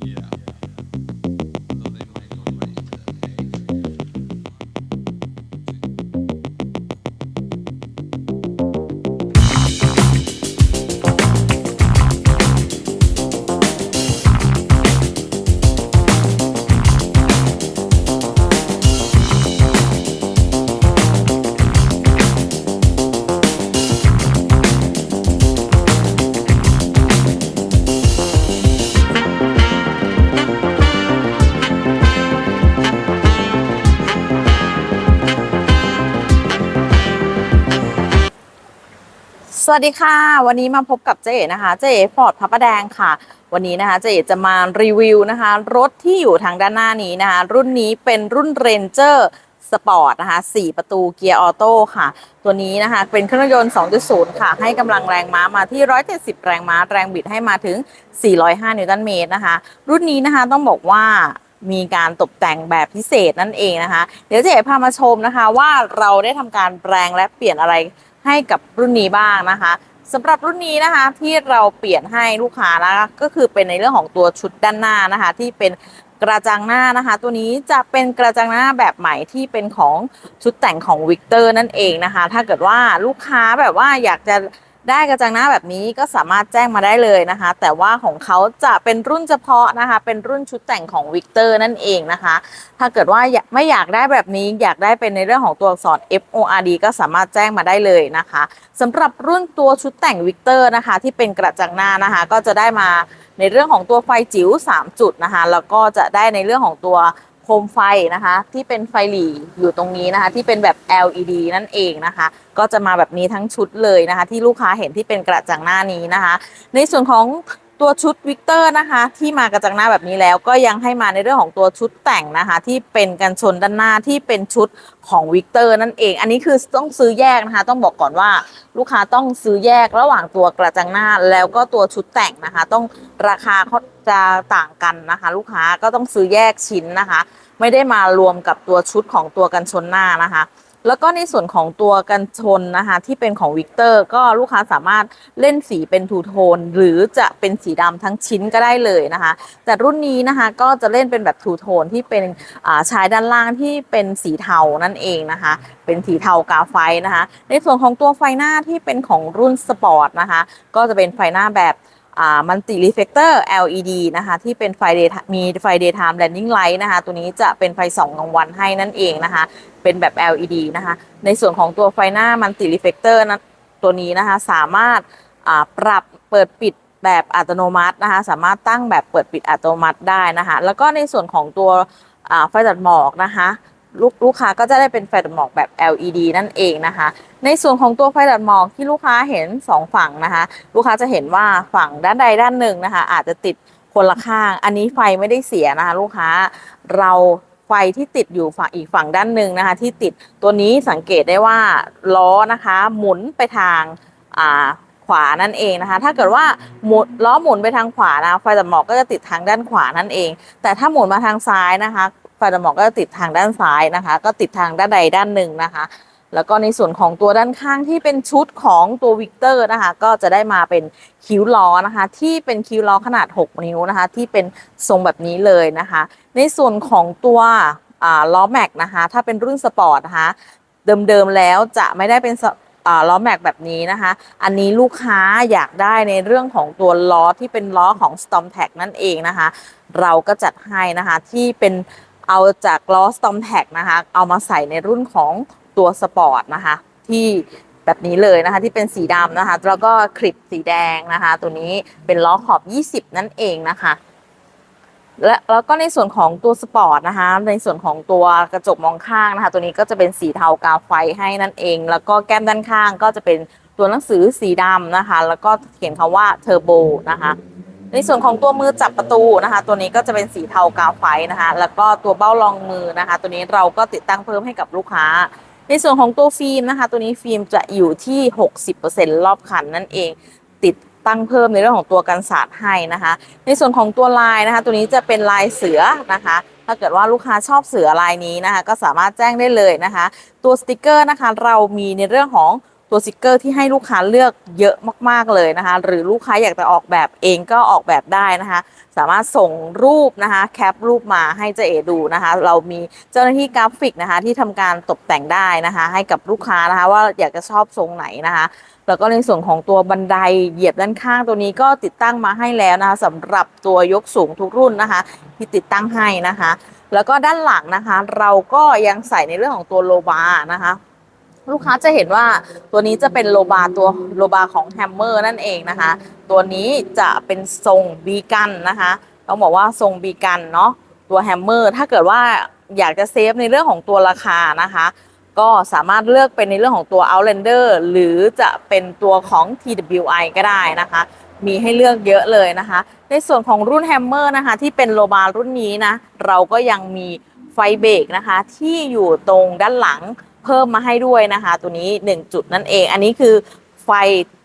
ส วัสดีค่ะ วันนี้มาพบกับเจ๊นะคะเจ๊ฟอร์ดพระประแดงค่ะ วันนี้นะคะเจ๊จะมารีวิวนะคะ รถที่อยู่ทางด้านหน้านี้นะคะ รุ่นนี้เป็นรุ่น Ranger Sport นะคะ 4 ประตูเกียร์ออโต้ค่ะ ตัวนี้นะคะ เป็นเครื่องยนต์ 2.0 ค่ะ ให้กำลังแรงม้ามาที่ 170 แรงม้า แรงบิดให้มาถึง 405 นิวตันเมตรนะคะ รุ่นนี้นะคะต้องบอกว่ามีการตกแต่งแบบพิเศษนั่นเองนะคะ เดี๋ยวเจ๊พามาชมนะคะว่าเราได้ทำการแปลงและเปลี่ยนอะไร ให้กับรุ่นนี้บ้างนะคะสำหรับรุ่นนี้นะคะที่เราเปลี่ยนให้ลูกค้านะคะก็คือเป็นในเรื่องของตัวชุดด้านหน้านะคะ ที่เป็นกระจังหน้านะคะ ตัวนี้จะเป็นกระจังหน้าแบบใหม่ที่เป็นของชุดแต่งของวิกเตอร์นั่นเองนะคะ ถ้าเกิดว่าลูกค้าแบบว่าอยากจะ ได้กระจังหน้าแบบนี้ก็สามารถแจ้งมาได้เลยนะคะ แต่ว่าของเขาจะเป็นรุ่นเฉพาะนะคะ เป็นรุ่นชุดแต่งของวิกเตอร์นั่นเองนะคะ ถ้าเกิดว่าไม่อยากได้แบบนี้อยากได้เป็นในเรื่องของตัวอักษร F O R D ก็สามารถแจ้งมาได้เลยนะคะสำหรับรุ่นตัวชุดแต่งวิกเตอร์นะคะ ที่เป็นกระจังหน้านะคะ ก็จะได้มาในเรื่องของตัวไฟจิ๋ว3 จุดนะคะ แล้วก็จะได้ในเรื่องของตัว มไฟนะคะ ที่เป็นไฟหลีอยู่ตรงนี้นะคะ ที่เป็นแบบ LED นั่นเองนะคะ ก็จะมาแบบนี้ทั้งชุดเลยนะคะ ที่ลูกค้าเห็นที่เป็นกระจังหน้านี้นะคะ ในส่วนของตัวชุดวิกเตอร์นะคะ ที่มากระจังหน้าแบบนี้แล้ว ก็ยังให้มาในเรื่องของตัวชุดแต่งนะคะ ที่เป็นกันชนด้านหน้าที่เป็นชุดของวิกเตอร์นั่นเอง อันนี้คือต้องซื้อแยกนะคะ ต้องบอกก่อนว่าลูกค้าต้องซื้อแยกระหว่างตัวกระจังหน้าแล้วก็ตัวชุดแต่งนะคะ ต้องราคาเขาจะต่างกันนะคะ ลูกค้าก็ต้องซื้อแยกชิ้นนะคะ ไม่ได้มารวมกับตัวชุดของตัวกันชนหน้านะคะ แล้วก็ในส่วนของตัวกันชนนะคะ ที่เป็นของวิกเตอร์ก็ลูกค้าสามารถเล่นสีเป็นทูโทน หรือจะเป็นสีดำทั้งชิ้นก็ได้เลยนะคะ แต่รุ่นนี้นะคะก็จะเล่นเป็นแบบทูโทนที่เป็นอ่าชายด้านล่างที่เป็นสีเทานั่นเองนะคะ เป็นสีเทากาไฟนะคะ ในส่วนของตัวไฟหน้าที่เป็นของรุ่นสปอร์ตนะคะ ก็จะเป็นไฟหน้าแบบ มันติรีเฟกเตอร์ LED นะคะที่เป็นไฟเดย์มีไฟ daytime landing light นะคะตัวนี้จะเป็นไฟสองกลางวันให้นั่นเองนะคะเป็นแบบ LED นะคะในส่วนของตัวไฟหน้ามันติรีเฟกเตอร์นะตัวนี้นะคะสามารถปรับเปิดปิดแบบอัตโนมัตินะคะสามารถตั้งแบบเปิดปิดอัตโนมัติได้นะคะแล้วก็ในส่วนของตัวไฟตัดหมอกนะคะ ลูกลูกค้าก็จะได้เป็นไฟตัดหมอกแบบ LED นั่นเองนะคะ ในส่วนของตัวไฟตัดหมอกที่ลูกค้าเห็น 2 ฝั่งนะคะ ลูกค้าจะเห็นว่าฝั่งด้านใดด้านหนึ่งนะคะ อาจจะติดคนละข้าง อันนี้ไฟไม่ได้เสียนะคะ ลูกค้าเราไฟที่ติดอยู่ฝั่งอีกฝั่งด้านหนึ่งนะคะ ที่ติดตัวนี้สังเกตได้ว่าล้อนะคะ หมุนไปทางอ่าขวานั่นเองนะคะ ถ้าเกิดว่าหมุนล้อหมุนไปทางขวานะไฟตัดหมอกก็จะติดทางด้านขวานั่นเอง แต่ถ้าหมุนมาทางซ้ายนะคะ ไฟตัดหมอกก็จะติดทางด้านซ้ายนะคะ ก็ติดทางด้านใดด้านหนึ่งนะคะ แล้วก็ในส่วนของตัวด้านข้างที่เป็นชุดของตัววิกเตอร์นะคะ ก็จะได้มาเป็นคิ้วล้อนะคะ ที่เป็นคิ้วล้อขนาด 6 นิ้วนะคะ ที่เป็นทรงแบบนี้เลยนะคะ ในส่วนของตัวล้อแม็กนะคะ ถ้าเป็นรุ่นสปอร์ตนะคะเดิมๆแล้วจะไม่ได้เป็นล้อแม็กแบบนี้นะคะ อันนี้ลูกค้าอยากได้ในเรื่องของตัวล้อที่เป็นล้อของ Storm t a g นั่นเองนะคะ เราก็จัดให้นะคะที่เป็น เอาจากล้อ Storm t a g นะคะ เอามาใส่ในรุ่นของตัวสปอร์ตนะคะ ที่แบบนี้เลยนะคะที่เป็นสีดำนะคะ แล้วก็คลิปสีแดงนะคะ ตัวนี้เป็นล้อขอบ 20 นั่นเองนะคะและแล้วก็ในส่วนของตัวสปอร์ตนะคะ ในส่วนของตัวกระจกมองข้างนะคะ ตัวนี้ก็จะเป็นสีเทากาไฟให้นั่นเอง แล้วก็แก้มด้านข้างก็จะเป็นตัวหนังสือสีดำนะคะ แล้วก็เขียนคำว่าเทอร์โบนะคะ ในส่วนของตัวมือจับประตูนะคะ ตัวนี้ก็จะเป็นสีเทากาไฟนะคะ แล้วก็ตัวเบ้ารองมือนะคะ ตัวนี้เราก็ติดตั้งเพิ่มให้กับลูกค้า ในส่วนของตัวฟิล์มนะคะ ตัวนี้ฟิล์มจะอยู่ที่ 60%รอบคันนั่นเอง ติดตั้งเพิ่มในเรื่องของตัวกันสาดให้นะคะ ในส่วนของตัวลายนะคะ ตัวนี้จะเป็นลายเสือนะคะ ถ้าเกิดว่าลูกค้าชอบเสือลายนี้นะคะ ก็สามารถแจ้งได้เลยนะคะ ตัวสติกเกอร์นะคะ เรามีในเรื่องของ ตัวสติกเกอร์ที่ให้ลูกค้าเลือกเยอะมากๆเลยนะคะ หรือลูกค้าอยากจะออกแบบเองก็ออกแบบได้นะคะ สามารถส่งรูปนะคะแคปรูปมาให้เจเอดูนะคะ เรามีเจ้าหน้าที่กราฟิกนะคะ ที่ทำการตกแต่งได้นะคะ ให้กับลูกค้านะคะ ว่าอยากจะชอบทรงไหนนะคะแล้วก็ในส่วนของตัวบันไดเหยียบด้านข้างตัวนี้ก็ติดตั้งมาให้แล้วนะคะสำหรับตัวยกสูงทุกรุ่นนะคะ ที่ติดตั้งให้นะคะ แล้วก็ด้านหลังนะคะ เราก็ยังใส่ในเรื่องของตัวโลบานะคะ ลูกค้าจะเห็นว่าตัวนี้จะเป็นโลบาร์ตัวโลบาร์ของแฮมเมอร์นั่นเองนะคะ ตัวนี้จะเป็นทรงบีกันนะคะต้องบอกว่าทรงบีกันเนาะตัวแฮมเมอร์ถ้าเกิดว่าอยากจะเซฟในเรื่องของตัวราคานะคะ ก็สามารถเลือกเป็นในเรื่องของตัว Outlander หรือจะเป็นตัวของ TWI ก็ได้นะคะ มีให้เลือกเยอะเลยนะคะ ในส่วนของรุ่นแฮมเมอร์นะคะ ที่เป็นโลบาร์รุ่นนี้นะ เราก็ยังมีไฟเบรกนะคะ ที่อยู่ตรงด้านหลัง เพิ่มมาให้ด้วยนะคะ ตัวนี้ 1 จุดนั่นเอง อันนี้คือไฟ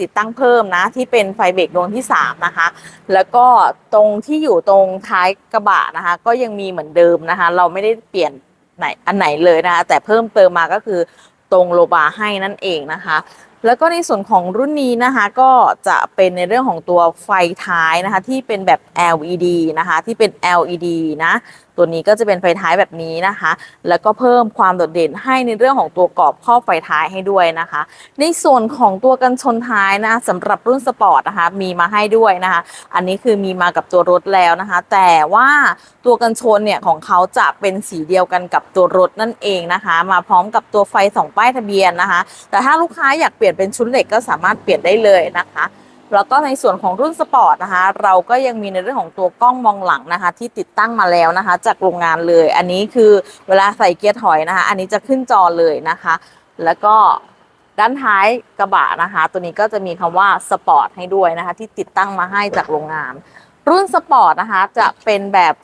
ติดตั้งเพิ่มนะ ที่เป็นไฟเบรกดวงที่ 3 นะคะ แล้วก็ตรงที่อยู่ตรงท้ายกระบะนะคะ ก็ยังมีเหมือนเดิมนะคะ เราไม่ได้เปลี่ยนไหนอันไหนเลยนะคะ แต่เพิ่มเติมมาก็คือตรงโลบาร์ให้นั่นเองนะคะ แล้วก็ในส่วนของรุ่นนี้นะคะก็จะเป็นในเรื่องของตัวไฟท้ายนะคะ ที่เป็นแบบ LED นะคะ ที่เป็น LED นะ ตัวนี้ก็จะเป็นไฟท้ายแบบนี้นะคะ แล้วก็เพิ่มความโดดเด่นให้ในเรื่องของตัวกรอบครอไฟท้ายให้ด้วยนะคะ ในส่วนของตัวกันชนท้ายนะสำหรับรุ่นสปอร์ตนะคะมีมาให้ด้วยนะคะ อันนี้คือมีมากับตัวรถแล้วนะคะ แต่ว่าตัวกันชนเนี่ยของเขาจะเป็นสีเดียวกันกับตัวรถนั่นเองนะคะ มาพร้อมกับตัวไฟสองป้ายทะเบียนนะคะ แต่ถ้าลูกค้าอยากเปลี่ยนเป็นชุดเหล็กก็สามารถเปลี่ยนได้เลยนะคะ แล้วก็ในส่วนของรุ่นสปอร์ตนะคะ เราก็ยังมีในเรื่องของตัวกล้องมองหลังนะคะ ที่ติดตั้งมาแล้วนะคะ จากโรงงานเลย อันนี้คือเวลาใส่เกียร์ถอยนะคะ อันนี้จะขึ้นจอเลยนะคะ แล้วก็ด้านท้ายกระบะนะคะ ตัวนี้ก็จะมีคำว่าสปอร์ตให้ด้วยนะคะ ที่ติดตั้งมาให้จากโรงงาน รุ่นสปอร์ตนะคะ จะเป็นแบบ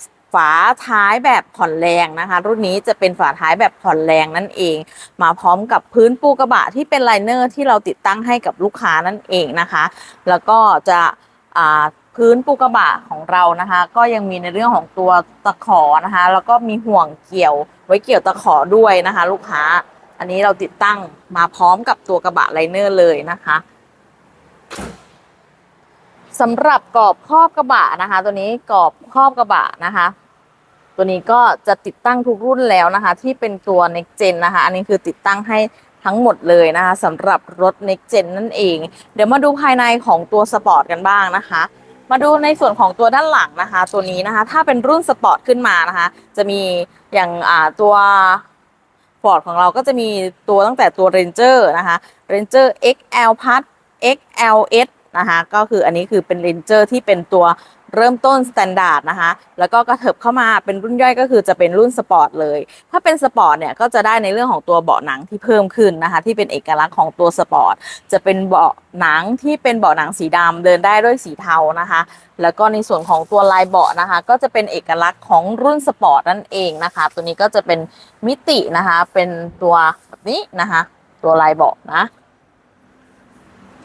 าท้ายแบบผ่อนแรงนะคะ รุ่นนี้จะเป็นฝาท้ายแบบผ่อนแรงนั่นเอง มาพร้อมกับพื้นปูกระบะที่เป็นไลเนอร์ที่เราติดตั้งให้กับลูกค้านั่นเองนะคะ แล้วก็จะพื้นปูกระบะของเรานะคะ ก็ยังมีในเรื่องของตัวตะขอนะคะ แล้วก็มีห่วงเกี่ยวไว้เกี่ยวตะขอด้วยนะคะ ลูกค้าอันนี้เราติดตั้งมาพร้อมกับตัวกระบะไลเนอร์เลยนะคะสำหรับกรอบครอบกระบะนะคะ ตัวนี้กรอบครอบกระบะนะคะ ตัวนี้ก็จะติดตั้งทุกรุ่นแล้วนะคะ ที่เป็นตัว next gen นะคะ อันนี้คือติดตั้งให้ทั้งหมดเลยนะคะสำหรับรถ next gen นั่นเอง เดี๋ยวมาดูภายในของตัวสปอร์ตกันบ้างนะคะ มาดูในส่วนของตัวด้านหลังนะคะ ตัวนี้นะคะ ถ้าเป็นรุ่นสปอร์ตขึ้นมานะคะ จะมีอย่างอ่าตัวฟอร์ดของเราก็จะมีตัวตั้งแต่ตัว Ranger นะคะ Ranger XL Plus XLS นะคะก็คืออันนี้คือเป็น Ranger ที่เป็นตัว เริ่มต้น Standard นะคะแล้วก็กระเถิบเข้ามาเป็นรุ่นย่อยก็คือจะเป็นรุ่นสปอร์ตเลย ถ้าเป็นสปอร์ตเนี่ยก็จะได้ในเรื่องของตัวเบาะหนังที่เพิ่มขึ้นนะคะที่เป็นเอกลักษณ์ของตัวสปอร์ตจะเป็นเบาะหนังที่เป็นเบาะหนังสีดำเดินได้ด้วยสีเทานะคะ แล้วก็ในส่วนของตัวลายเบาะนะคะ ก็จะเป็นเอกลักษณ์ของรุ่นสปอร์ตนั่นเองนะคะ ตัวนี้ก็จะเป็นมิตินะคะ เป็นตัวแบบนี้นะคะ ตัวลายเบาะนะ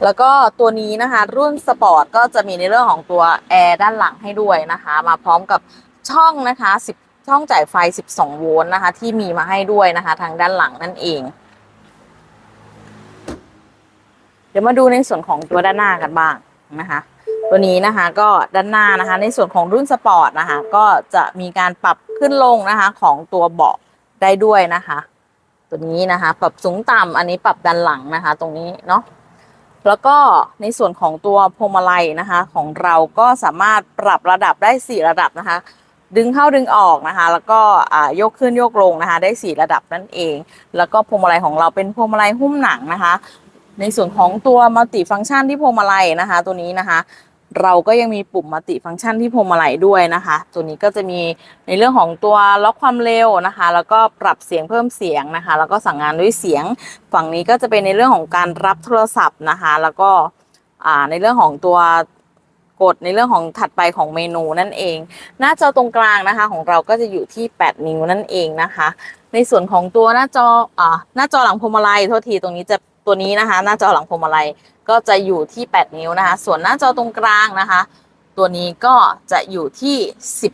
แล้วก็ตัวนี้นะคะ รุ่นสปอร์ตก็จะมีในเรื่องของตัวแอร์ด้านหลังให้ด้วยนะคะ มาพร้อมกับช่องนะคะ 10 ช่องจ่ายไฟ 12 โวลต์นะคะ ที่มีมาให้ด้วยนะคะ ทางด้านหลังนั่นเอง เดี๋ยวมาดูในส่วนของตัวด้านหน้ากันบ้างนะคะ ตัวนี้นะคะก็ด้านหน้านะคะ ในส่วนของรุ่นสปอร์ตนะคะ ก็จะมีการปรับขึ้นลงนะคะของตัวเบาะได้ด้วยนะคะ ตัวนี้นะคะ ปรับสูงต่ำอันนี้ปรับด้านหลังนะคะ ตรงนี้เนาะ แล้วก็ในส่วนของตัวพวงมาลัยนะคะ ของเราก็สามารถปรับระดับได้ 4 ระดับนะคะ ดึงเข้าดึงออกนะคะ แล้วก็ยกขึ้นยกลงนะคะ ได้ 4 ระดับนั่นเอง แล้วก็พวงมาลัยของเราเป็นพวงมาลัยหุ้มหนังนะคะ ในส่วนของตัวมัลติฟังก์ชันที่พวงมาลัยนะคะ ตัวนี้นะคะ เราก็ยังมีปุ่มมัลติฟังก์ชันที่พวงมาลัยด้วยนะคะ ตัวนี้ก็จะมีในเรื่องของตัวล็อกความเร็วนะคะ แล้วก็ปรับเสียงเพิ่มเสียงนะคะ แล้วก็สั่งงานด้วยเสียง ฝั่งนี้ก็จะเป็นในเรื่องของการรับโทรศัพท์นะคะ แล้วก็ในเรื่องของตัวกดในเรื่องของถัดไปของเมนูนั่นเอง หน้าจอตรงกลางนะคะ ของเราก็จะอยู่ที่ 8 นิ้วนั่นเองนะคะ ในส่วนของตัวหน้าจออหน้าจอหลังพวงมาลัยโทษทีตรงนี้จะตัวนี้นะคะ หน้าจอหลังพวงมาลัย ก็จะอยู่ที่ 8 นิ้วนะคะ ส่วนหน้าจอตรงกลางนะคะ ตัวนี้ก็จะอยู่ที่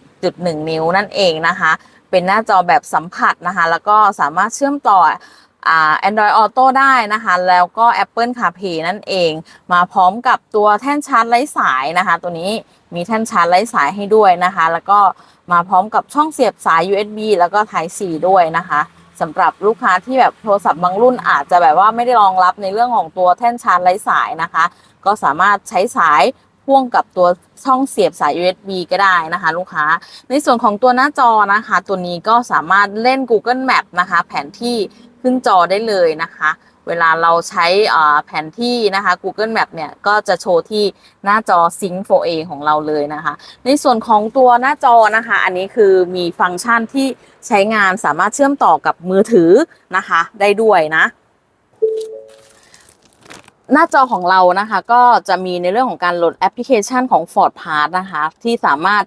10.1 นิ้วนั่นเองนะคะ เป็นหน้าจอแบบสัมผัสนะคะ แล้วก็สามารถเชื่อมต่ออ Android Auto ได้นะคะ แล้วก็ Apple CarPlay นั่นเอง มาพร้อมกับตัวแท่นชาร์จไร้สายนะคะ ตัวนี้มีแท่นชาร์จไร้สายให้ด้วยนะคะ แล้วก็มาพร้อมกับช่องเสียบสาย USB แล้วก็ Type C ด้วยนะคะ สำหรับลูกค้าที่แบบโทรศัพท์บางรุ่นอาจจะแบบว่าไม่ได้รองรับในเรื่องของตัวแท่นชาร์จไร้สายนะคะ ก็สามารถใช้สายพ่วงกับตัวช่องเสียบสาย USB ก็ได้นะคะ ลูกค้า ในส่วนของตัวหน้าจอนะคะ ตัวนี้ก็สามารถเล่น Google Map นะคะ แผนที่ขึ้นจอได้เลยนะคะ เวลาเราใช้แผนที่นะคะ Google Map เนี่ยก็จะโชว์ที่หน้าจอ Sync 4A ของเราเลยนะคะ ในส่วนของตัวหน้าจอนะคะ อันนี้คือมีฟังก์ชันที่ใช้งานสามารถเชื่อมต่อกับมือถือนะคะ ได้ด้วยนะหน้าจอของเรานะคะก็จะมีในเรื่องของการโหลดแอปพลิเคชันของ Ford Pass นะคะ ที่สามารถ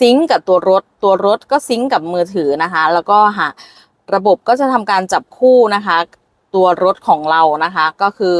ซิงก์กับตัวรถ ตัวรถก็ซิงก์กับมือถือนะคะ แล้วก็หาระบบก็จะทำการจับคู่นะคะ ตัวรถของเรานะคะ ก็คือ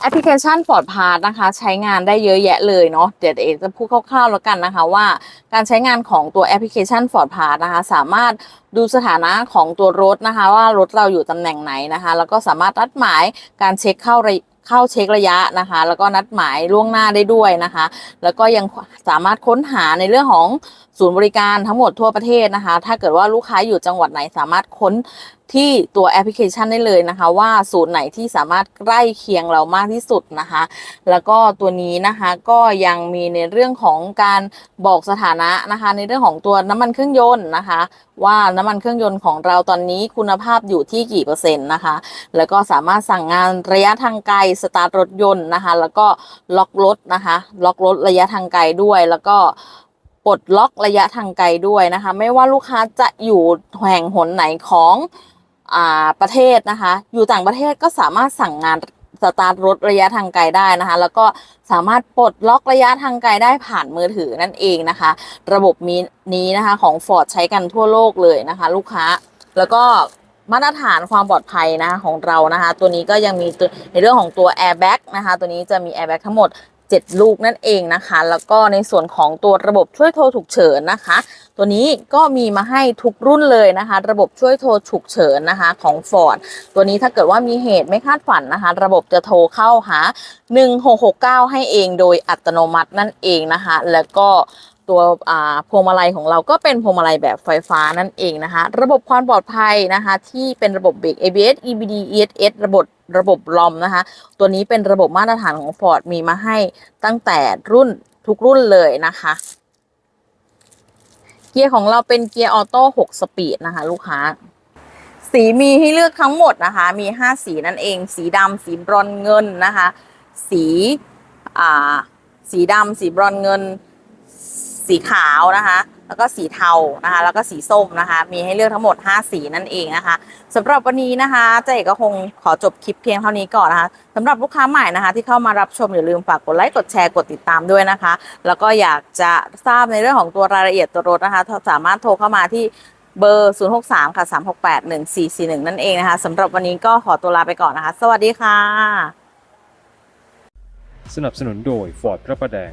แอปพลิเคชัน Ford Pass นะคะ ใช้งานได้เยอะแยะเลยเนาะเดี๋ยวเอจะพูดคร่าวๆแล้วกันนะคะว่า การใช้งานของตัวแอปพลิเคชัน Ford Pass นะคะ สามารถดูสถานะของตัวรถนะคะ ว่ารถเราอยู่ตำแหน่งไหนนะคะ แล้วก็สามารถนัดหมายการเช็คเข้าระ เข้าเช็คระยะนะคะ แล้วก็นัดหมายล่วงหน้าได้ด้วยนะคะ แล้วก็ยังสามารถค้นหาในเรื่องของศูนย์บริการทั้งหมดทั่วประเทศนะคะ ถ้าเกิดว่าลูกค้าอยู่จังหวัดไหนสามารถค้นที่ตัวแอปพลิเคชันได้เลยนะคะ ว่าศูนย์ไหนที่สามารถใกล้เคียงเรามากที่สุดนะคะ แล้วก็ตัวนี้นะคะก็ยังมีในเรื่องของการบอกสถานะนะคะ ในเรื่องของตัวน้ำมันเครื่องยนต์นะคะ ว่าน้ำมันเครื่องยนต์ของเราตอนนี้คุณภาพอยู่ที่กี่เปอร์เซ็นต์นะคะ แล้วก็สามารถสั่งงานระยะทางไกลสตาร์ทรถยนต์นะคะ แล้วก็ล็อกรถนะคะ ล็อกรถระยะทางไกลด้วยแล้วก็ปลดล็อกระยะทางไกลด้วยนะคะ ไม่ว่าลูกค้าจะอยู่แห่งหนไหนของ ประเทศนะคะ อยู่ต่างประเทศก็สามารถสั่งงานสตาร์ทรถระยะทางไกลได้นะคะ แล้วก็สามารถปลดล็อกระยะทางไกลได้ผ่านมือถือนั่นเองนะคะ ระบบมีนี้นะคะของ Ford ใช้กันทั่วโลกเลยนะคะ ลูกค้าแล้วก็มาตรฐานความปลอดภัยนะคะของเรานะคะ ตัวนี้ก็ยังมีในเรื่องของตัว airbag นะคะ ตัวนี้จะมี airbag ทั้งหมด 7 ลูกนั่นเองนะคะ แล้วก็ในส่วนของตัวระบบช่วยโทรฉุกเฉินนะคะ ตัวนี้ก็มีมาให้ทุกรุ่นเลยนะคะ ระบบช่วยโทรฉุกเฉินนะคะของ Ford ตัวนี้ถ้าเกิดว่ามีเหตุไม่คาดฝันนะคะ ระบบจะโทรเข้าหา 1669 ให้เองโดยอัตโนมัตินั่นเองนะคะ แล้วก็ตัวพวงมาลัยของเราก็เป็นพวงมาลัยแบบไฟฟ้านั่นเองนะคะ ระบบความปลอดภัยนะคะ ที่เป็นระบบเบรก ABS EBD ESS ระบบระบบลอมนะคะ ตัวนี้เป็นระบบมาตรฐานของ Ford มีมาให้ตั้งแต่รุ่นทุกรุ่นเลยนะคะ เกียร์ของเราเป็นเกียร์ออโต้6สปีดนะคะ ลูกค้า สีมีให้เลือกทั้งหมดนะคะ มี 5 สีนั่นเอง สีดำสีบรอนเงินนะคะ สีอ่าสีดำสีบรอนเงิน สีขาวนะคะ แล้วก็สีเทานะคะ แล้วก็สีส้มนะคะ มีให้เลือกทั้งหมด 5 สีนั่นเองนะคะสำหรับวันนี้นะคะเจ๊เอกก็คงขอจบคลิปเพียงเท่านี้ก่อนนะคะสำหรับลูกค้าใหม่นะคะ ที่เข้ามารับชมอย่าลืมฝากกดไลค์กดแชร์กดติดตามด้วยนะคะ แล้วก็อยากจะทราบในเรื่องของตัวรายละเอียดตัวรถนะคะ สามารถโทรเข้ามาที่เบอร์ 063 ค่ะ 368 1441 นั่นเองนะคะสำหรับวันนี้ก็ขอตัวลาไปก่อนนะคะ สวัสดีค่ะ สนับสนุนโดย Ford พระประแดง